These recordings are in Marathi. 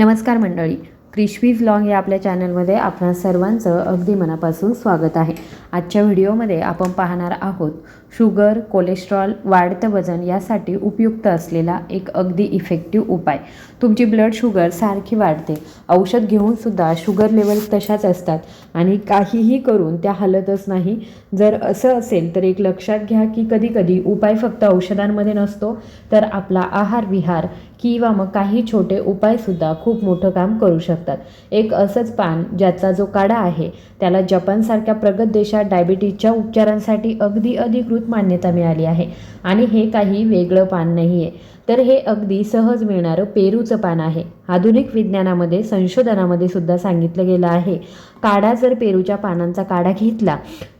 नमस्कार मंडळी क्रिशवीज लॉंग या आपल्या चॅनलमध्ये आपणा सर्वांचं अगदी मनापासून स्वागत आहे. आजच्या व्हिडिओमध्ये आपण पाहणार आहोत शुगर कोलेस्ट्रॉल वाढतं वजन यासाठी उपयुक्त असलेला एक अगदी इफेक्टिव्ह उपाय. तुमची ब्लड शुगर सारखी वाढते. औषध घेऊनसुद्धा शुगर लेवल तशाच असतात आणि काहीही करून त्या हलतच नाही. जर असं असेल तर एक लक्षात घ्या की कधीकधी उपाय फक्त औषधांमध्ये नसतो तर आपला आहार विहार किंवा मग काही छोटे उपायसुद्धा खूप मोठं काम करू शकतात. एक असंच पान ज्याचा जो काढा आहे त्याला जपानसारख्या प्रगत देशात डायबिटीजच्या उपचारांसाठी अगदी अधिकृत मान्यता मिळाली आहे. आणि हे काही वेगळं पान नाही आहे तर हे अगदी सहज मिळणारं पेरूचं पान आहे. आधुनिक विज्ञानामध्ये संशोधनामध्ये सुद्धा सांगितलं गेलं आहे. काढा जर पेरूच्या पानांचा काढा घेतला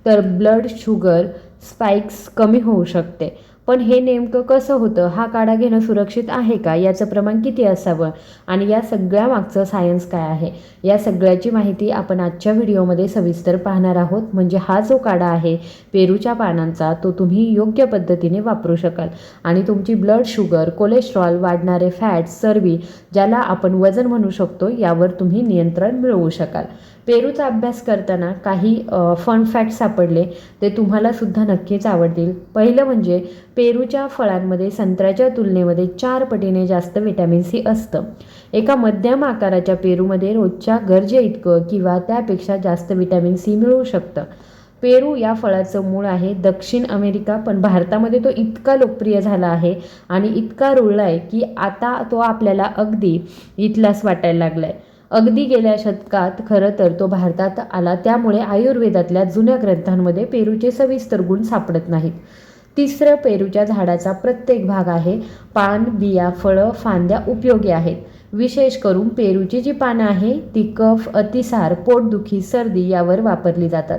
तर ब्लड शुगर स्पाइक्स कमी होऊ शकते. पण हे नेमकं कसं होतं? हा काढा घेणं सुरक्षित आहे का? याचं प्रमाण किती असावं? आणि या सगळ्या मागचं सायन्स काय आहे? या सगळ्याची माहिती आपण आजच्या व्हिडिओमध्ये सविस्तर पाहणार आहोत. म्हणजे हा जो काढा आहे पेरूच्या पानांचा तो तुम्ही योग्य पद्धतीने वापरू शकाल. आणि तुमची ब्लड शुगर कोलेस्ट्रॉल वाढणारे फॅट्स चरबी ज्याला आपण वजन म्हणू शकतो यावर तुम्ही नियंत्रण मिळवू शकाल. पेरूचा अभ्यास करताना काही फन फॅक्ट सापडले ते तुम्हाला सुद्धा नक्कीच आवडतील. पहिलं म्हणजे पेरूच्या फळांमध्ये संत्र्याच्या तुलनेमध्ये चार पटीने जास्त विटॅमिन सी असतं. एका मध्यम आकाराच्या पेरूमध्ये रोजच्या गरजे इतकं किंवा त्यापेक्षा जास्त विटॅमिन सी मिळू शकतं. पेरू या फळाचं मूळ आहे दक्षिण अमेरिका पण भारतामध्ये तो इतका लोकप्रिय झाला आहे आणि इतका रुळला आहे की आता तो आपल्याला अगदी इथलाच वाटायला लागला आहे अगदी गेल्या शतकात खरं तर तो भारतात आला. त्यामुळे आयुर्वेदातल्या जुन्या ग्रंथांमध्ये पेरूचे सविस्तर गुण सापडत नाहीत. तिसरं पेरूच्या झाडाचा प्रत्येक भाग आहे. पान बिया फळं फांद्या उपयोगी आहेत. विशेष करून पेरूची जी पानं आहे ती कफ अतिसार पोटदुखी सर्दी यावर वापरली जातात.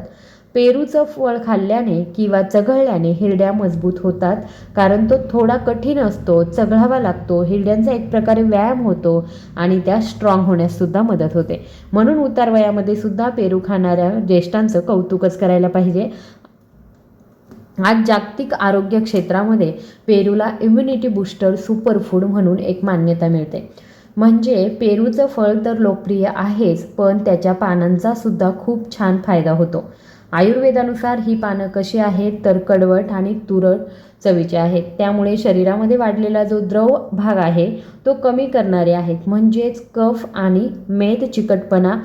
पेरूचं फळ खाल्ल्याने किंवा चघळल्याने हिरड्या मजबूत होतात कारण तो थोडा कठीण असतो चघळावा लागतो हिरड्यांचा एक प्रकारे व्यायाम होतो आणि त्या स्ट्रॉंग होण्यास सुद्धा मदत होते. म्हणून उतार वयामध्ये सुद्धा पेरू खाणाऱ्या ज्येष्ठांचं कौतुकच करायला पाहिजे. आज जागतिक आरोग्य क्षेत्रामध्ये पेरूला इम्युनिटी बुस्टर सुपरफूड म्हणून एक मान्यता मिळते. म्हणजे पेरूचं फळ तर लोकप्रिय आहेच पण त्याच्या पानांचा सुद्धा खूप छान फायदा होतो. आयुर्वेदानुसार ही पानं कशी आहेत तर कडवट आणि तुरट चवीचे आहेत. त्यामुळे शरीरामध्ये वाढलेला जो द्रव भाग आहे तो कमी करणारे आहेत. म्हणजेच कफ आणि मेद चिकटपणा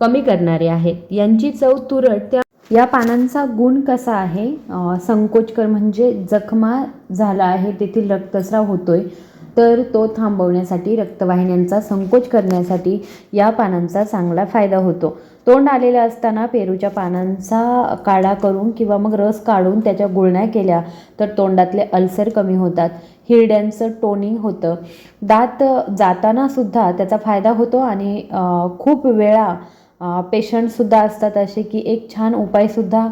कमी करणारे आहेत. यांची चव तुरट त्या या पानांचा गुण कसा आहे? संकोचकर म्हणजे जखमा झाला आहे तेथील रक्तस्राव होतोय. तर तो थांबवण्यासाठी रक्तवाहिन्यांचा संकोच करण्यासाठी या पानांचा चांगला फायदा होतो. तोंड आलेलं असताना पेरूच्या पानांचा काढा करून किंवा मग रस काढून त्याच्या गुळण्या केल्या तर तोंडातले अल्सर कमी होतात. हिरड्यांचं टोनिंग होतं. दात जाताना सुद्धा त्याचा फायदा होतो आणि खूप वेळा पेशंटसुद्धा असतात असे की एक छान उपायसुद्धा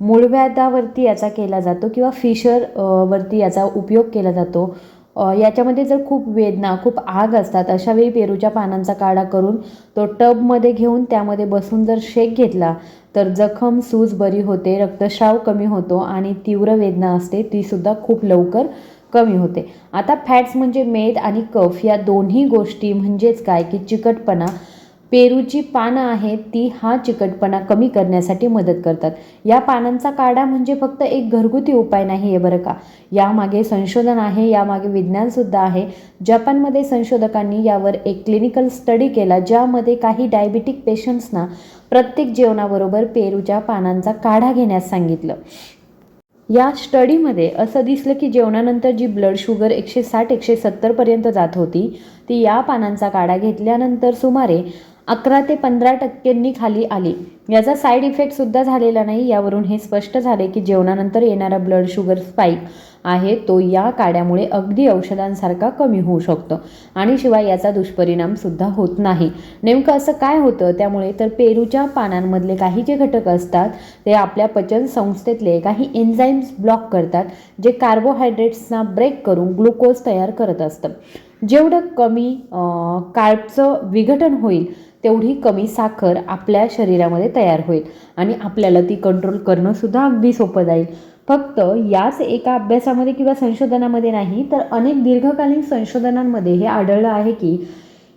मूळव्याधावरती याचा केला जातो किंवा फिशर वरती याचा उपयोग केला जातो. याच्यामध्ये जर खूप वेदना खूप आग असतात अशावेळी पेरूच्या पानांचा काढा करून तो टबमध्ये घेऊन त्यामध्ये बसून जर शेक घेतला तर जखम सूज बरी होते रक्तस्राव कमी होतो आणि तीव्र वेदना असते तीसुद्धा खूप लवकर कमी होते. आता फॅट्स म्हणजे मेद आणि कफ या दोन्ही गोष्टी म्हणजेच काय की चिकटपणा पेरूची पानं आहेत ती हा चिकटपणा कमी करण्यासाठी मदत करतात. या पानांचा काढा म्हणजे फक्त एक घरगुती उपाय नाही आहे बरं का? यामागे संशोधन आहे यामागे विज्ञानसुद्धा आहे. जपानमध्ये संशोधकांनी यावर एक क्लिनिकल स्टडी केला ज्यामध्ये काही डायबिटिक पेशंट्सना प्रत्येक जेवणाबरोबर पेरूच्या पानांचा काढा घेण्यास सांगितलं. या स्टडीमध्ये असं दिसलं की जेवणानंतर जी ब्लड शुगर एकशे साठ एकशे सत्तरपर्यंत जात होती ती या पानांचा काढा घेतल्यानंतर सुमारे अकरा ते पंधरा टक्क्यांनी खाली आली. याचा साईड इफेक्टसुद्धा झालेला नाही. यावरून हे स्पष्ट झाले की जेवणानंतर येणारा ब्लड शुगर स्पाईक आहे. तो या काड्यामुळे अगदी औषधांसारखा कमी होऊ शकतो. आणि शिवाय याचा दुष्परिणामसुद्धा होत नाही. नेमकं असं काय होतं? त्यामुळे तर पेरूच्या पानांमधले काही जे घटक असतात ते आपल्या पचन संस्थेतले काही एन्झाईम्स ब्लॉक करतात जे कार्बोहायड्रेट्सना ब्रेक करून ग्लुकोज तयार करत असतं. जेवढं कमी कार्बचं विघटन होईल तेवढी कमी साखर आपल्या शरीरामध्ये तयार होईल आणि आपल्याला ती कंट्रोल करणंसुद्धा अगदी सोपं जाईल. फक्त याच एका अभ्यासामध्ये किंवा संशोधनामध्ये नाही तर अनेक दीर्घकालीन संशोधनांमध्ये हे आढळलं आहे की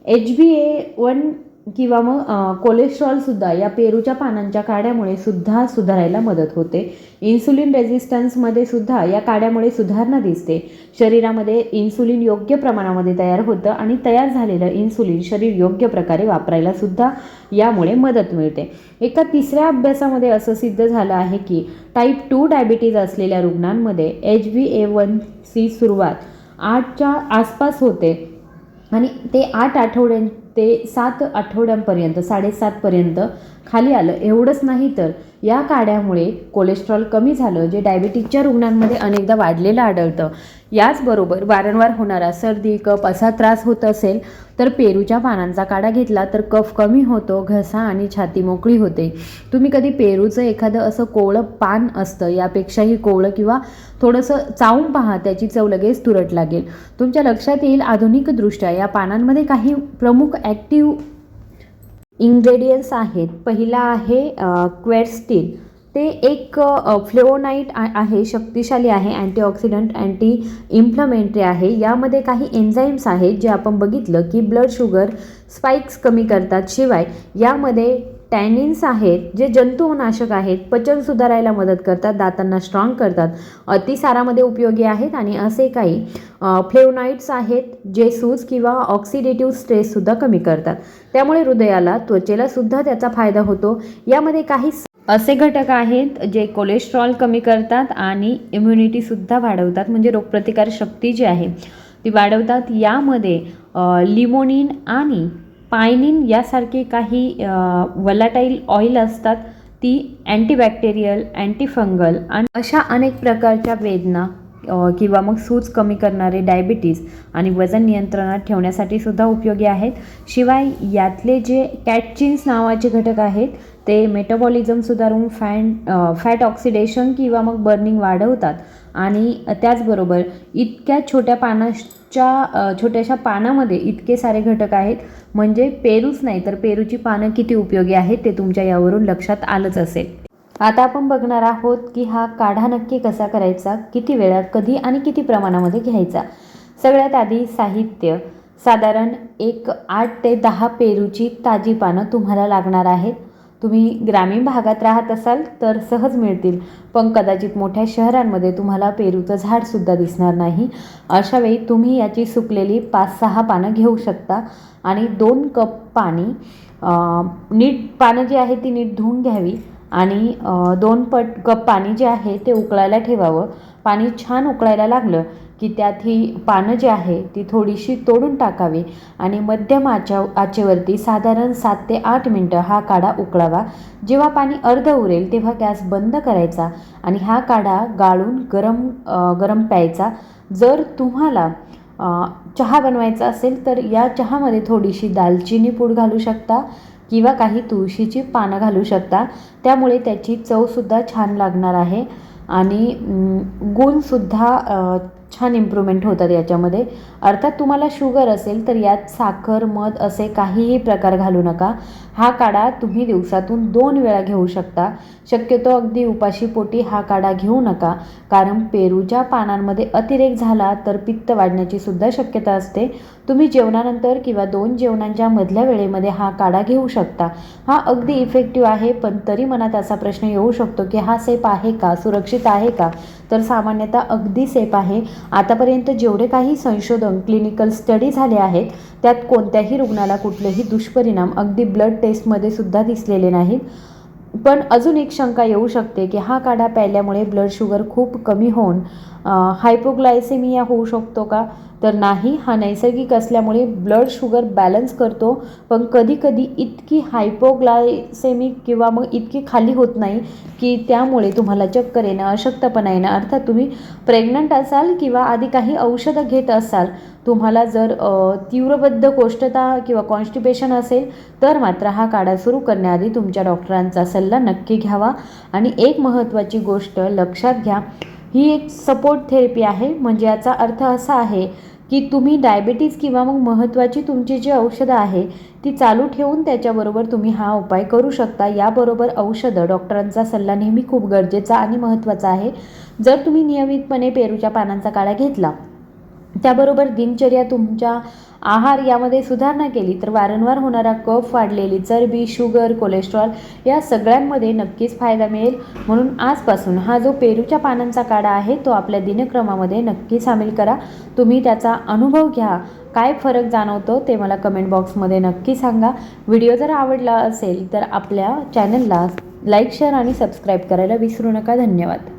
एच बी ए वन किंवा मग कोलेस्ट्रॉलसुद्धा या पेरूच्या पानांच्या काड्यामुळे सुद्धा सुधारायला मदत होते. इन्सुलिन रेझिस्टन्समध्ये सुद्धा या काड्यामुळे सुधारणा दिसते. शरीरामध्ये इन्सुलिन योग्य प्रमाणामध्ये तयार होतं आणि तयार झालेलं इन्सुलिन शरीर योग्य प्रकारे वापरायला सुद्धा यामुळे मदत मिळते. एका तिसऱ्या अभ्यासामध्ये असं सिद्ध झालं आहे की टाईप टू डायबिटीज असलेल्या रुग्णांमध्ये H B A one C सुरुवात आठच्या आसपास होते आणि ते आठ आठवड्यां ते सात आठवड्यांपर्यंत साडेसातपर्यंत खाली आलं. एवढंच नाही तर या काड्यामुळे कोलेस्ट्रॉल कमी झालं जे डायबिटीजच्या रुग्णांमध्ये अनेकदा वाढलेलं आढळतं. याचबरोबर वारंवार होणारा सर्दी कफ असा त्रास होत असेल तर पेरूच्या पानांचा काढा घेतला तर कफ कमी होतो घसा आणि छाती मोकळी होते. तुम्ही कधी पेरूचं एखादं असं कोवळं पान असतं यापेक्षाही कोवळं किंवा थोडंसं चावून पहा त्याची चव लगेच तुरट लागेल. तुमच्या लक्षात येईल आधुनिकदृष्ट्या या पानांमध्ये काही प्रमुख ॲक्टिव्ह इन्ग्रेडियंट्स आहेत. पहिला आहे क्वेरस्टील ते एक फ्लेओनाईट आहे शक्तिशाली आहे अँटीऑक्सिडंट अँटी इन्फ्लमेटरी आहे. यामध्ये काही एन्झाईम्स आहेत जे आपण बघितलं की ब्लड शुगर स्पाइक्स कमी करतात. शिवाय यामध्ये टॅनिन्स आहेत जे जंतुनाशक आहेत पचन सुधारायला मदत करतात दातांना स्ट्रॉंग करतात अतिसारामध्ये उपयोगी आहेत आणि असे काही फ्लेवनाईट्स आहेत जे सूज किंवा ऑक्सिडेटिव्ह स्ट्रेससुद्धा कमी करतात. त्यामुळे हृदयाला त्वचेला सुद्धा त्याचा फायदा होतो. यामध्ये काही असे घटक आहेत जे कोलेस्ट्रॉल कमी करतात आणि इम्युनिटीसुद्धा वाढवतात म्हणजे रोगप्रतिकार शक्ती जी आहे ती वाढवतात. यामध्ये लिमोनिन आणि पायनिन यासारखे काही वलाटाईल ऑइल असतात ती अँटीबॅक्टेरियल अँटीफंगल आणि अशा अनेक प्रकारच्या वेदना किंवा मग सूज कमी करणारे डायबिटीज आणि वजन नियंत्रणात ठेवण्यासाठी सुद्धा उपयोगी आहेत. शिवाय यातले जे कॅटचिन्स नावाचे घटक आहेत ते मेटाबॉलिझम सुधारून फॅन फॅट ऑक्सिडेशन किंवा मग बर्निंग वाढवतात. आणि त्याचबरोबर इतक्या छोट्या पानाच्या छोट्याशा पानामध्ये इतके सारे घटक आहेत. म्हणजे पेरूच नाही तर पेरूची पानं किती उपयोगी आहेत ते तुमच्या यावरून लक्षात आलंच असेल. आता आपण बघणार आहोत की हा काढा नक्की कसा करायचा किती वेळात कधी आणि किती प्रमाणामध्ये घ्यायचा. सगळ्यात आधी साहित्य. साधारण एक आठ ते दहा पेरूची ताजी पानं तुम्हाला लागणार आहेत. तुम्ही ग्रामीण भागात राहत असाल तर सहज मिळतील. पण कदाचित मोठ्या शहरांमध्ये तुम्हाला पेरूचं झाडसुद्धा दिसणार नाही. अशावेळी तुम्ही याची सुकलेली पाच सहा पानं घेऊ शकता आणि दोन कप पाणी नीट पानं जी आहे ती नीट धुवून घ्यावी आणि दोन पट कप पाणी जे आहे ते उकळायला ठेवावं. पाणी छान उकळायला लागलं की त्यात ही पानं जी आहे ती थोडीशी तोडून टाकावी आणि मध्यम आच्या आचेवरती साधारण सात ते आठ मिनटं हा काढा उकळावा. जेव्हा पाणी अर्ध उरेल तेव्हा गॅस बंद करायचा आणि हा काढा गाळून गरम गरम प्यायचा. जर तुम्हाला चहा बनवायचा असेल तर या चहामध्ये थोडीशी दालचिनी पूड घालू शकता किंवा काही तुळशीची पानं घालू शकता. त्यामुळे त्याची चवसुद्धा छान लागणार आहे. आणि गुणसुद्धा छान इम्प्रूव्हमेंट होतात याच्यामध्ये. अर्थात तुम्हाला शुगर असेल तर यात साखर मध असे काहीही प्रकार घालू नका. हा काढा तुम्ही दिवसातून दोन वेळा घेऊ शकता. शक्यतो अगदी उपाशी पोटी हा काढा घेऊ नका. कारण पेरूच्या पानांमध्ये अतिरेक झाला तर पित्त वाढण्याची सुद्धा शक्यता असते. तुम्ही जेवणानंतर किंवा दोन जेवणांच्या मधल्या वेळेमध्ये हा काढा घेऊ शकता. हा अगदी इफेक्टिव्ह आहे पण तरी मनात असा प्रश्न येऊ शकतो की हा सेफ आहे का? सुरक्षित आहे का? तर सामान्यतः अगदी सेफ आहे. आतापर्यंत जेवढे काही संशोधन क्लिनिकल स्टडी झाले आहेत त्यात कोणत्याही रुग्णाला कुठलेही दुष्परिणाम अगदी ब्लड टेस्टमध्ये सुद्धा दिसलेले नाहीत. पण अजून एक शंका येऊ शकते की हा काढा प्यायल्यामुळे ब्लड शुगर खूप कमी होऊन हायपोग्लायसेमिया होऊ शकतो का? तर नाही हा नैसर्गिक असल्यामुळे ब्लड शुगर बॅलन्स करतो पण कधीकधी इतकी हायपोग्लायसेमिक किंवा मग इतकी खाली होत नाही की त्यामुळे तुम्हाला चक्कर येणं अशक्तपणा येणं अर्थात तुम्ही प्रेग्नंट असाल किंवा आधी काही औषधं घेत असाल तुम्हाला जर तीव्रबद्ध कोष्ठता किंवा कॉन्स्टिपेशन असेल तर मात्र हा काढा सुरू करण्याआधी तुमच्या डॉक्टरांचा सल्ला नक्की घ्यावा. आणि एक महत्त्वाची गोष्ट लक्षात घ्या ही एक सपोर्ट थेरपी आहे. म्हणजे याचा अर्थ असा आहे की तुम्ही डायबिटीज किंवा मग महत्त्वाची तुमची जी औषधं आहे ती चालू ठेवून त्याच्याबरोबर तुम्ही हा उपाय करू शकता. याबरोबर औषधं डॉक्टरांचा सल्ला नेहमी खूप गरजेचा आणि महत्त्वाचा आहे. जर तुम्ही नियमितपणे पेरूच्या पानांचा काढा घेतला त्याबरोबर दिनचर्या तुमच्या आहार यामध्ये सुधारणा केली तर वारंवार होणारा कफ वाढलेली चरबी शुगर कोलेस्ट्रॉल या सगळ्यांमध्ये नक्कीच फायदा मिळेल. म्हणून आजपासून हा जो पेरूच्या पानांचा काढा आहे तो आपल्या दिनक्रमामध्ये नक्की सामील करा. तुम्ही त्याचा अनुभव घ्या. काय फरक जाणवतो ते मला कमेंट बॉक्समध्ये नक्की सांगा. व्हिडिओ जर आवडला असेल तर आपल्या चॅनलला लाईक शेअर आणि सबस्क्राईब करायला विसरू नका. धन्यवाद.